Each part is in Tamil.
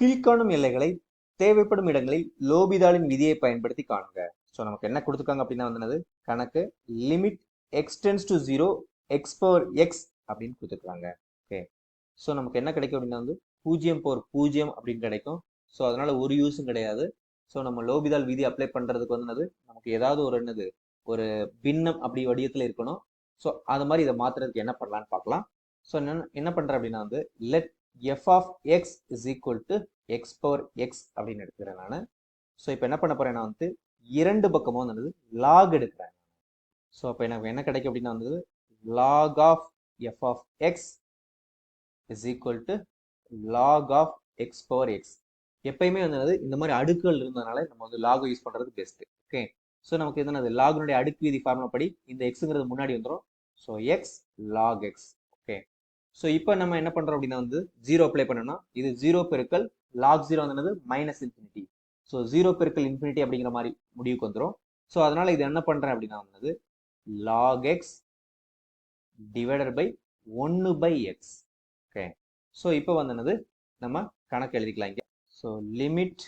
கீழ்காணும் எல்லைகளை தேவைப்படும் இடங்களில் லோபிதாலின் விதியை பயன்படுத்தி காணுங்க. ஸோ நமக்கு என்ன கொடுத்துருக்காங்க அப்படின்னா வந்து கணக்கு limit x tends to zero x power x அப்படின்னு கொடுத்துருக்காங்க. ஓகே ஸோ நமக்கு என்ன கிடைக்கும் அப்படின்னா வந்து பூஜ்ஜியம் பவர் பூஜ்ஜியம் அப்படின்னு கிடைக்கும். ஸோ அதனால ஒரு யூஸும் கிடையாது. ஸோ நம்ம லோபிதால் விதி அப்ளை பண்ணுறதுக்கு வந்து நமக்கு ஏதாவது ஒரு என்னது ஒரு பின்னம் அப்படி வடிவத்தில் இருக்கணும். ஸோ அது மாதிரி இதை மாற்றுறதுக்கு என்ன பண்ணலான்னு பார்க்கலாம். ஸோ என்ன என்ன பண்ணுறேன் அப்படின்னா வந்து let f of x is equal to x power x அப்படின்னு எடுத்துக்கிறேன் நான். ஸோ இப்போ என்ன பண்ண போறேன் நான் வந்து இரண்டு பக்கமும் வந்து லாக் எடுக்கிறேன். ஸோ அப்போ எனக்கு என்ன கிடைக்கும் அப்படின்னா வந்து log of f of x is equal to log of x power x எப்பயுமே வந்து இந்த மாதிரி அடுக்குகள் இருந்ததுனால நம்ம வந்து லாக் யூஸ் பண்ணுறது பெஸ்ட்டு ஓகே ஸோ நமக்கு என்னது லாகுனுடைய அடுக்கு விதி ஃபார்முலா படி இந்த எக்ஸுங்கிறது முன்னாடி வந்துடும் so x log x so இப்போ நம்ம என்ன பண்ணுறோம் அப்படின்னா வந்து ஜீரோ அப்ளை பண்ணோம்னா இது ஜீரோ பெருக்கல் லாக் ஜீரோ வந்து மைனஸ் இன்ஃபினிட்டி ஸோ ஜீரோ பெருக்கல் இன்ஃபினிட்டி அப்படிங்கிற மாதிரி முடிவுக்கு வந்துடும் ஸோ அதனால் இது என்ன பண்ணுறேன் அப்படின்னா வந்து லாக் எக்ஸ் டிவைடட் பை ஒன்று பை எக்ஸ் ஓகே ஸோ இப்போ வந்து நம்ம கணக்கு எழுதிக்கலாம் இங்கே. So limit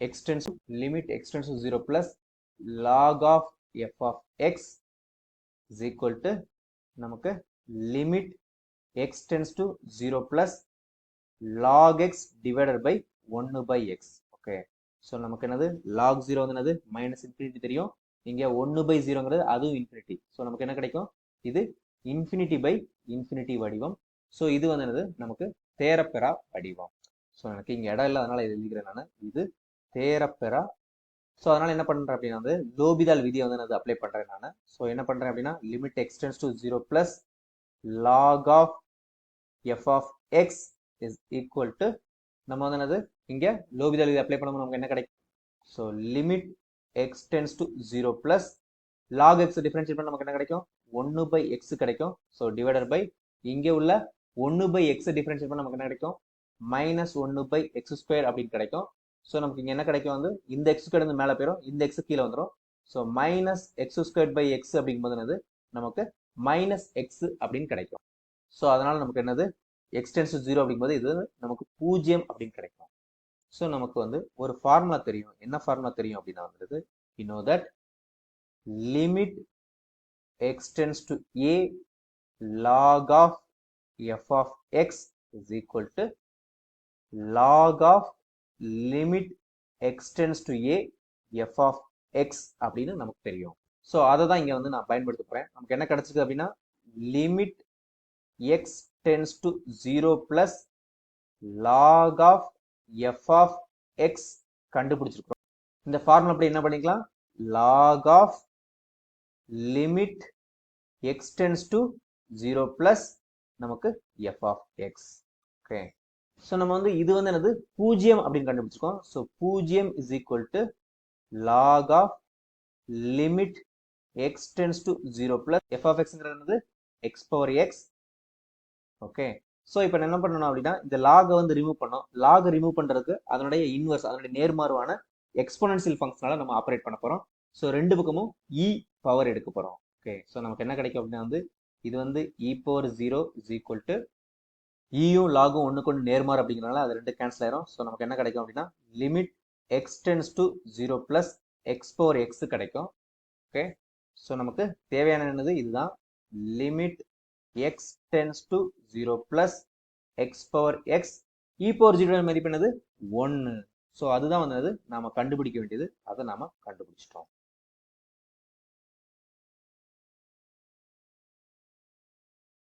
x tends limit x tends zero plus log of f of x is equal to நமக்கு limit x tends to 0 plus log x divided by 1 by x. Okay so நமக்கு என்னது? லாக் ஜீரோ வந்து என்னது? மைனஸ் இன்ஃபினிட்டி தெரியும். இங்கே ஒன்று பை ஜீரோங்கிறது அதுவும் இன்ஃபினிட்டி ஸோ நமக்கு என்ன கிடைக்கும்? இது இன்ஃபினிட்டி பை இன்ஃபினிட்டி வடிவம். ஸோ இது வந்து என்னது? நமக்கு தேரப்பெறா வடிவம். ஸோ எனக்கு இங்கே இடம் இல்லை அதனால் இது எழுதிக்கிறேன் நான். இது தேரப்பெறா ஸோ அதனால் என்ன பண்ணுறேன் அப்படின்னா வந்து லோபிதால் விதியை வந்து நான் அப்ளை பண்ணுறேன் நான். ஸோ என்ன பண்ணுறேன் அப்படின்னா limit x tends to zero plus log of f of x is equal to நம்ம வந்து என்னது? இங்கே லோபிதால் இது அப்ளை பண்ணும்போது நமக்கு என்ன கிடைக்கும்? So limit x tends to zero plus log x differentiate பண்ண நமக்கு என்ன கிடைக்கும்? ஒன்று பை எக்ஸ் கிடைக்கும். ஸோ டிவைடர் பை இங்கே உள்ள ஒன்று பை எக்ஸ் டிஃபரன்ஷியேட் பண்ண நமக்கு என்ன கிடைக்கும்? மைனஸ் ஒன்று பை எக்ஸ் ஸ்கொயர் அப்படின்னு கிடைக்கும். ஸோ நமக்கு இங்கே என்ன கிடைக்கும் வந்து? இந்த எக்ஸ் ஸ்கொயர் வந்து மேலே போயிடும் இந்த எக்ஸ் கீழே வந்துடும் so minus x square by x அப்படிங்கும்போது என்னது? நமக்கு மைனஸ் எக்ஸ் அப்படின்னு கிடைக்கும். ஸோ அதனால் நமக்கு என்னது? எக்ஸ்டென்ஸ் ஜீரோ அப்படிங்கும்போது இது நமக்கு பூஜ்ஜியம் அப்படின்னு கிடைக்கும். ஸோ நமக்கு வந்து ஒரு ஃபார்முலா தெரியும். என்ன ஃபார்முலா தெரியும் அப்படின்னா வந்துட்டு இன்னோ that limit x tends to a log of f of x is equal to log of limit x tends to a f of x அப்படின்னு நமக்கு தெரியும். ஸோ அதை தான் இங்கே வந்து நான் பயன்படுத்த போகிறேன் நமக்கு என்ன கிடச்சிருக்கு அப்படின்னா limit x tends to zero plus log of f of x கண்டுபிடிச்சிருக்கோம் இந்த ஃபார்முலா அப்படி என்ன பண்ணிக்கலாம்? Log of limit x tends to zero plus நமக்கு f of x okay so நம்ம வந்து இது வந்து என்னது? பூஜ்ஜியம் அப்படின்னு கண்டுபிடிச்சிருக்கோம். ஸோ பூஜ்ஜியம் is equal to log of limit x tends to zero plus f of எக்ஸ்ங்கிறது என்னது? X power x okay so இப்போ என்ன பண்ணணும் அப்படின்னா இந்த லாகை வந்து ரிமூவ் பண்ணோம் லாகை ரிமூவ் பண்ணுறதுக்கு அதனுடைய இன்வர்ஸ் அதனுடைய நேர்மாறுவான எக்ஸ்போனன்சியல் ஃபங்க்ஷனால் நம்ம ஆப்ரேட் பண்ண போகிறோம் ஸோ ரெண்டு பக்கமும் e இ பவர் எடுக்க போகிறோம் ஓகே ஸோ நமக்கு என்ன கிடைக்கும் அப்படின்னா வந்து இது வந்து e power zero is equal to ஈயும் லாகும் ஒன்றுக்கு ஒன்று நேர்மாறு அப்படிங்கிறனால அது ரெண்டு கேன்சல் ஆயிரும். ஸோ நமக்கு என்ன கிடைக்கும் அப்படின்னா limit x tends to zero plus x power x கிடைக்கும். ஓகே ஸோ நமக்கு தேவையான என்னது? இதுதான் limit x tends to zero plus x power x e power zero மதிப்பு என்னது? ஒன்று ஸோ அதுதான் வந்து நாம கண்டுபிடிக்க வேண்டியது. அதை நாம கண்டுபிடிச்சிட்டோம்.